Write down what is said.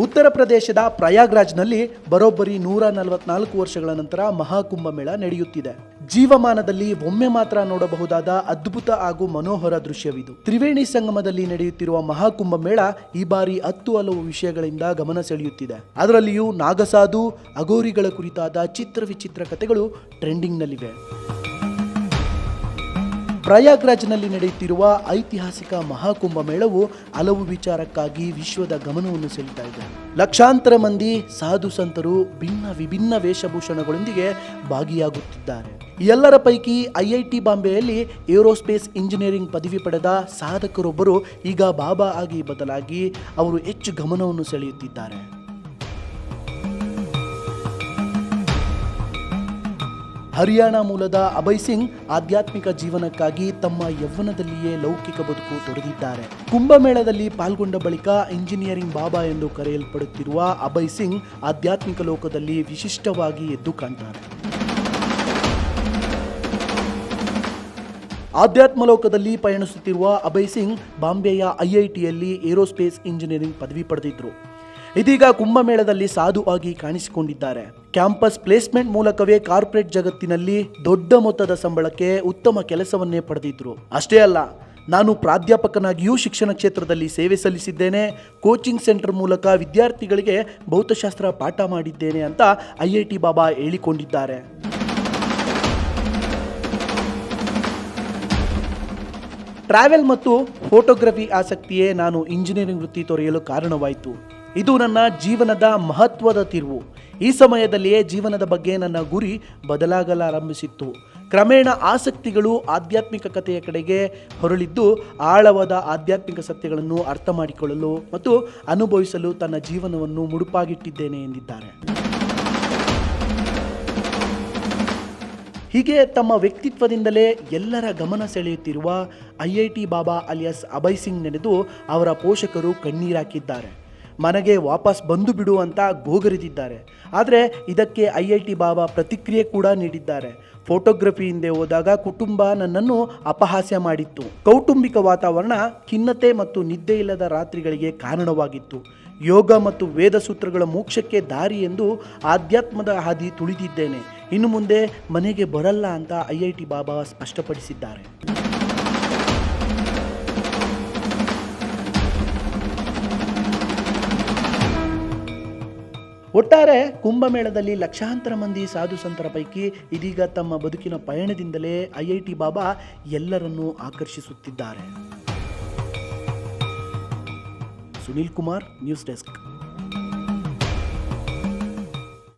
ಉತ್ತರ ಪ್ರದೇಶದ ಪ್ರಯಾಗ್ರಾಜ್ನಲ್ಲಿ ಬರೋಬ್ಬರಿ ನೂರ ನಲವತ್ನಾಲ್ಕು ವರ್ಷಗಳ ನಂತರ ಮಹಾಕುಂಭ ಮೇಳ ನಡೆಯುತ್ತಿದೆ. ಜೀವಮಾನದಲ್ಲಿ ಒಮ್ಮೆ ಮಾತ್ರ ನೋಡಬಹುದಾದ ಅದ್ಭುತ ಹಾಗೂ ಮನೋಹರ ದೃಶ್ಯವಿದು. ತ್ರಿವೇಣಿ ಸಂಗಮದಲ್ಲಿ ನಡೆಯುತ್ತಿರುವ ಮಹಾಕುಂಭಮೇಳ ಈ ಬಾರಿ ಹತ್ತು ಹಲವು ವಿಷಯಗಳಿಂದ ಗಮನ ಸೆಳೆಯುತ್ತಿದೆ. ಅದರಲ್ಲಿಯೂ ನಾಗಸಾಧು ಅಗೋರಿಗಳ ಕುರಿತಾದ ಚಿತ್ರ ವಿಚಿತ್ರ ಕಥೆಗಳು ಟ್ರೆಂಡಿಂಗ್ನಲ್ಲಿವೆ ಪ್ರಯಾಗ್ರಾಜ್ನಲ್ಲಿ ನಡೆಯುತ್ತಿರುವ ಐತಿಹಾಸಿಕ ಮಹಾಕುಂಭ ಮೇಳವು ಹಲವು ವಿಚಾರಕ್ಕಾಗಿ ವಿಶ್ವದ ಗಮನವನ್ನು ಸೆಳೀತಾ ಇದೆ. ಲಕ್ಷಾಂತರ ಮಂದಿ ಸಾಧು ಸಂತರು ಭಿನ್ನ ವಿಭಿನ್ನ ವೇಷಭೂಷಣಗಳೊಂದಿಗೆ ಭಾಗಿಯಾಗುತ್ತಿದ್ದಾರೆ. ಎಲ್ಲರ ಪೈಕಿ ಐಐಟಿ ಬಾಂಬೆಯಲ್ಲಿ ಏರೋಸ್ಪೇಸ್ ಇಂಜಿನಿಯರಿಂಗ್ ಪದವಿ ಪಡೆದ ಸಾಧಕರೊಬ್ಬರು ಈಗ ಬಾಬಾ ಆಗಿ ಬದಲಾಗಿ ಅವರು ಹೆಚ್ಚು ಗಮನವನ್ನು ಸೆಳೆಯುತ್ತಿದ್ದಾರೆ. ಹರಿಯಾಣ ಮೂಲದ ಅಭಯ್ ಸಿಂಗ್ ಆಧ್ಯಾತ್ಮಿಕ ಜೀವನಕ್ಕಾಗಿ ತಮ್ಮ ಯೌವನದಲ್ಲಿಯೇ ಲೌಕಿಕ ಬದುಕು ತೊಡಗಿದ್ದಾರೆ ಕುಂಭಮೇಳದಲ್ಲಿ ಪಾಲ್ಗೊಂಡ ಬಳಿಕ ಇಂಜಿನಿಯರಿಂಗ್ ಬಾಬಾ ಎಂದು ಕರೆಯಲ್ಪಡುತ್ತಿರುವ ಅಭಯ್ ಸಿಂಗ್ ಆಧ್ಯಾತ್ಮಿಕ ಲೋಕದಲ್ಲಿ ವಿಶಿಷ್ಟವಾಗಿ ಎದ್ದು ಕಾಣ್ತಾರೆ. ಆಧ್ಯಾತ್ಮ ಲೋಕದಲ್ಲಿ ಪಯಣಿಸುತ್ತಿರುವ ಅಭಯ್ ಸಿಂಗ್ ಬಾಂಬೆಯ ಐಐಟಿಯಲ್ಲಿ ಏರೋಸ್ಪೇಸ್ ಇಂಜಿನಿಯರಿಂಗ್ ಪದವಿ ಪಡೆದಿದ್ರು. ಇದೀಗ ಕುಂಭಮೇಳದಲ್ಲಿ ಸಾಧು ಆಗಿ ಕಾಣಿಸಿಕೊಂಡಿದ್ದಾರೆ. ಕ್ಯಾಂಪಸ್ ಪ್ಲೇಸ್ಮೆಂಟ್ ಮೂಲಕವೇ ಕಾರ್ಪೊರೇಟ್ ಜಗತ್ತಿನಲ್ಲಿ ದೊಡ್ಡ ಮೊತ್ತದ ಸಂಬಳಕ್ಕೆ ಉತ್ತಮ ಕೆಲಸವನ್ನೇ ಪಡೆದಿದ್ರು. ಅಷ್ಟೇ ಅಲ್ಲ, ನಾನು ಪ್ರಾಧ್ಯಾಪಕನಾಗಿಯೂ ಶಿಕ್ಷಣ ಕ್ಷೇತ್ರದಲ್ಲಿ ಸೇವೆ ಸಲ್ಲಿಸಿದ್ದೇನೆ, ಕೋಚಿಂಗ್ ಸೆಂಟರ್ ಮೂಲಕ ವಿದ್ಯಾರ್ಥಿಗಳಿಗೆ ಭೌತಶಾಸ್ತ್ರ ಪಾಠ ಮಾಡಿದ್ದೇನೆ ಅಂತ ಐ ಐ ಟಿ ಬಾಬಾ ಹೇಳಿಕೊಂಡಿದ್ದಾರೆ. ಟ್ರಾವೆಲ್ ಮತ್ತು ಫೋಟೋಗ್ರಫಿ ಆಸಕ್ತಿಯೇ ನಾನು ಇಂಜಿನಿಯರಿಂಗ್ ವೃತ್ತಿ ತೊರೆಯಲು ಕಾರಣವಾಯಿತು. ಇದು ನನ್ನ ಜೀವನದ ಮಹತ್ವದ ತಿರುವು. ಈ ಸಮಯದಲ್ಲಿಯೇ ಜೀವನದ ಬಗ್ಗೆ ನನ್ನ ಗುರಿ ಬದಲಾಗಲಾರಂಭಿಸಿತ್ತು. ಕ್ರಮೇಣ ಆಸಕ್ತಿಗಳು ಆಧ್ಯಾತ್ಮಿಕ ಕಥೆಯ ಕಡೆಗೆ ಹೊರಳಿದ್ದು ಆಳವಾದ ಆಧ್ಯಾತ್ಮಿಕ ಸತ್ಯಗಳನ್ನು ಅರ್ಥ ಮಾಡಿಕೊಳ್ಳಲು ಮತ್ತು ಅನುಭವಿಸಲು ತನ್ನ ಜೀವನವನ್ನು ಮುಡುಪಾಗಿಟ್ಟಿದ್ದೇನೆ ಎಂದಿದ್ದಾರೆ. ಹೀಗೆ ತಮ್ಮ ವ್ಯಕ್ತಿತ್ವದಿಂದಲೇ ಎಲ್ಲರ ಗಮನ ಸೆಳೆಯುತ್ತಿರುವ I I T Baba alias Abhay Singh ನೆನೆದು ಅವರ ಪೋಷಕರು ಕಣ್ಣೀರಾಕಿದ್ದಾರೆ. ಮನೆಗೆ ವಾಪಸ್ ಬಂದು ಬಿಡು ಅಂತ ಗೋಗರಿದಿದ್ದಾರೆ. ಆದರೆ ಇದಕ್ಕೆ ಐ ಐ ಟಿ ಬಾಬಾ ಪ್ರತಿಕ್ರಿಯೆ ಕೂಡ ನೀಡಿದ್ದಾರೆ. ಫೋಟೋಗ್ರಫಿ ಹಿಂದೆ ಹೋದಾಗ ಕುಟುಂಬ ನನ್ನನ್ನು ಅಪಹಾಸ್ಯ ಮಾಡಿತ್ತು. ಕೌಟುಂಬಿಕ ವಾತಾವರಣ, ಖಿನ್ನತೆ ಮತ್ತು ನಿದ್ದೆ ಇಲ್ಲದ ರಾತ್ರಿಗಳಿಗೆ ಕಾರಣವಾಗಿತ್ತು. ಯೋಗ ಮತ್ತು ವೇದ ಸೂತ್ರಗಳ ಮೋಕ್ಷಕ್ಕೆ ದಾರಿ ಎಂದು ಆಧ್ಯಾತ್ಮದ ಹಾದಿ ತುಳಿದಿದ್ದೇನೆ. ಇನ್ನು ಮುಂದೆ ಮನೆಗೆ ಬರಲ್ಲ ಅಂತ ಐ ಐ ಟಿ ಬಾಬಾ ಸ್ಪಷ್ಟಪಡಿಸಿದ್ದಾರೆ. ಒಟ್ಟಾರೆ ಕುಂಭಮೇಳದಲ್ಲಿ ಲಕ್ಷಾಂತರ ಮಂದಿ ಸಾಧು ಸಂತರ ಪೈಕಿ ಇದೀಗ ತಮ್ಮ ಬದುಕಿನ ಪಯಣದಿಂದಲೇ ಐ ಐ ಟಿ ಬಾಬಾ ಎಲ್ಲರನ್ನೂ ಆಕರ್ಷಿಸುತ್ತಿದ್ದಾರೆ. Sunil Kumar, news desk.